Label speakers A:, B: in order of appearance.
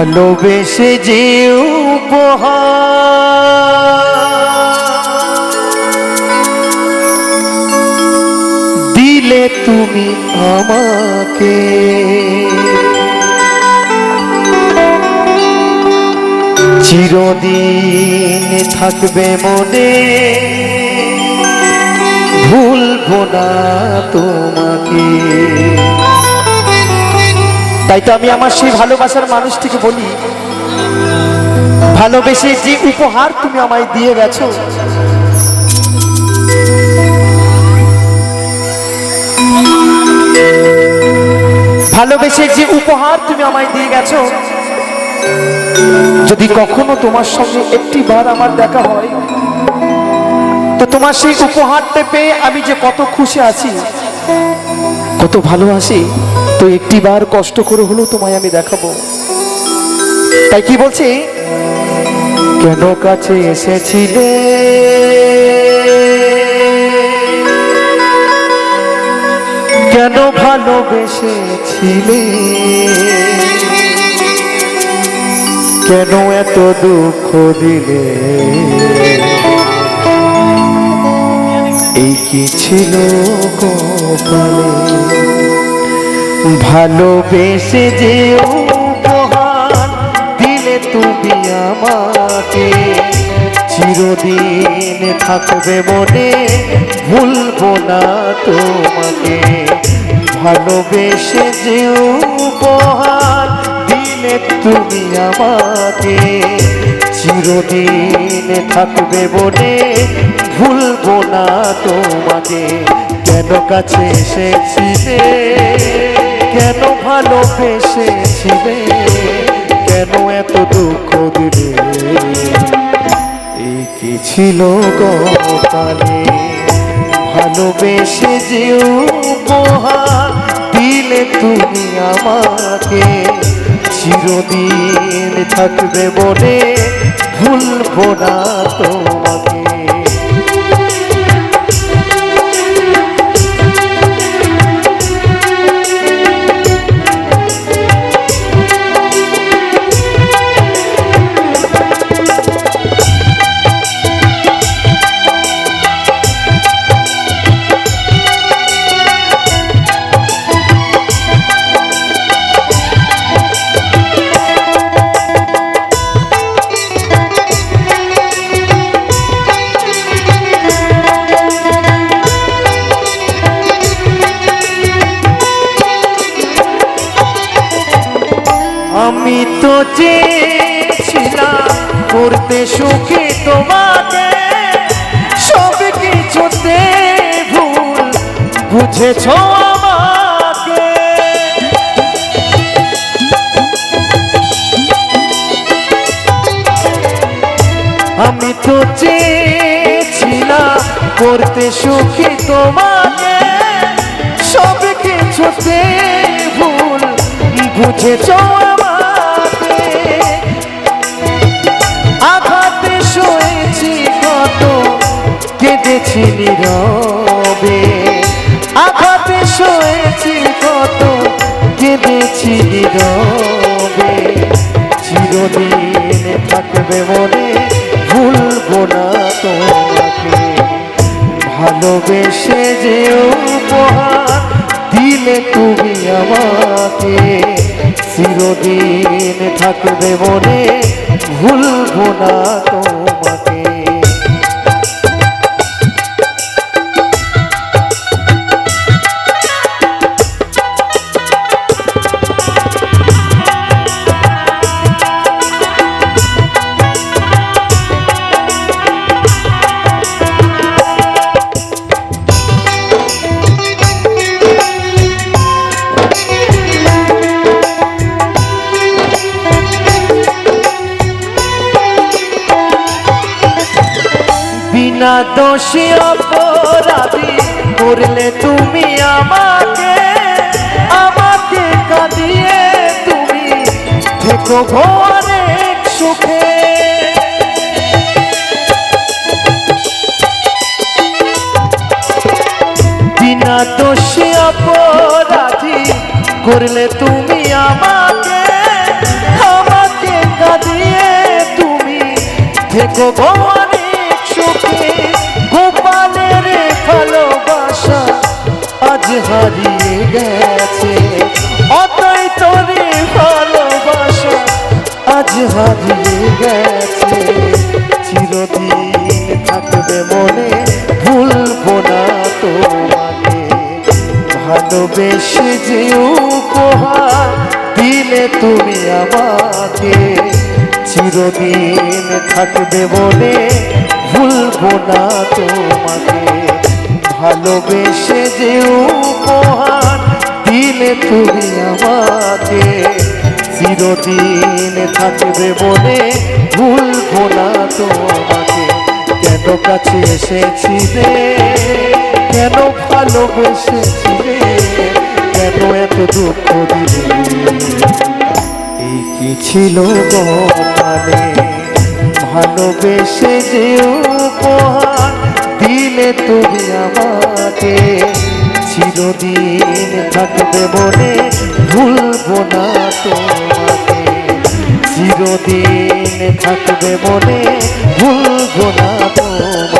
A: ভালোবেসে যে দিলে তুমি আমাকে। চিরদিন থাকবে মনে ভুলবো না তোমাকে। তাই তো আমি আমার সেই ভালোবাসার মানুষটিকে বলি, ভালোবেসে যে উপহার তুমি আমায় দিয়ে গেছো, ভালোবেসে যে উপহার তুমি আমায় দিয়ে গেছো, যদি কখনো তোমার সঙ্গে একটি বার আমার দেখা হয়, তো তোমার সেই উপহারটা পেয়ে আমি যে কত খুশি আছি, কত ভালোবাসি তো একটি বার কষ্ট করে হলেও তোমায় আমি দেখাবো। তাই কি বলছি? কেন কাছে এসেছিলে? কেন ভালোবেসেছিলে? কেন এত দুঃখ দিলে? এই কি ছিল কপালে? ভালোবেসে যে উপহার দিলে তুমি আমাকে, চিরদিন থাকবে মনে, ভুলবো না তোমাকে। ভালোবেসে যে উপহার দিলে তুমি আমাকে, চিরদিন থাকবে মনে, ভুলবো না তোমাকে। কেন কাছে এসেছিলে? ভালোবেসেছিলে কেন এত দুঃখ দিলে? এই কি ছিল গপালে ভালোবেসে যে উপহার দিলে তুমি আমাকে, চিরদিন থাকবে বলে ভুলবো না তোমাকে। আমি তো চেয়েছিলাম করতে সুখী তোমাকে। সব কিছুতে ভুল বুঝেছ আমি তো চেয়েছিলাম করতে সুখী তোমাকে। সব কিছুতে ভুল বুঝেছ আমাকে। কেঁদেছি নীরবে। আঘাতে সয়েছি কত, কেঁদেছি নীরবে। চিরদিন থাকবে মনে, ভুলবো না তোমাকে। ভালোবেসে যে উপহার দিলে তুমি আমাকে। চিরদিন থাকবে মনে, ভুলবো না তোমাকে। দোষী অপরাধী, করলে তুমি আমাকে আমাকে কাঁদিয়ে তুমি থেকো অনেক সুখে। বিনা দোষী অপরাধী, করলে তুমি আমাকে আমাকে থেকো গো অনেক হারিয়ে গেছে। অতই তোরে ভালোবাসা আজ হারিয়ে গেছে। চিরদিন থাকবে মনে, ভুলবো না তোমাকে। ভালোবেসে যে উপহার দিলে তুমি আমাকে। চিরদিন থাকবে বলে ভুলবো না তোমাকে। ভালোবেসে যে উপহার দিলে তুমি আমাকে, চিরদিন থাকবে বলে ভুলবো না তোমাকে। কেন কাছে এসেছিলে? কেন ভালোবেসেছিলে? কেন এত দুঃখ দিলে? এই কি ছিল মানে? ভালোবেসে যে উপহার দিলে তুমি আমাকে, চিরদিন থাকবে বলে ভুলবো না তোমাকে। চিরদিন থাকবে বলে ভুলবো না তোমাকে।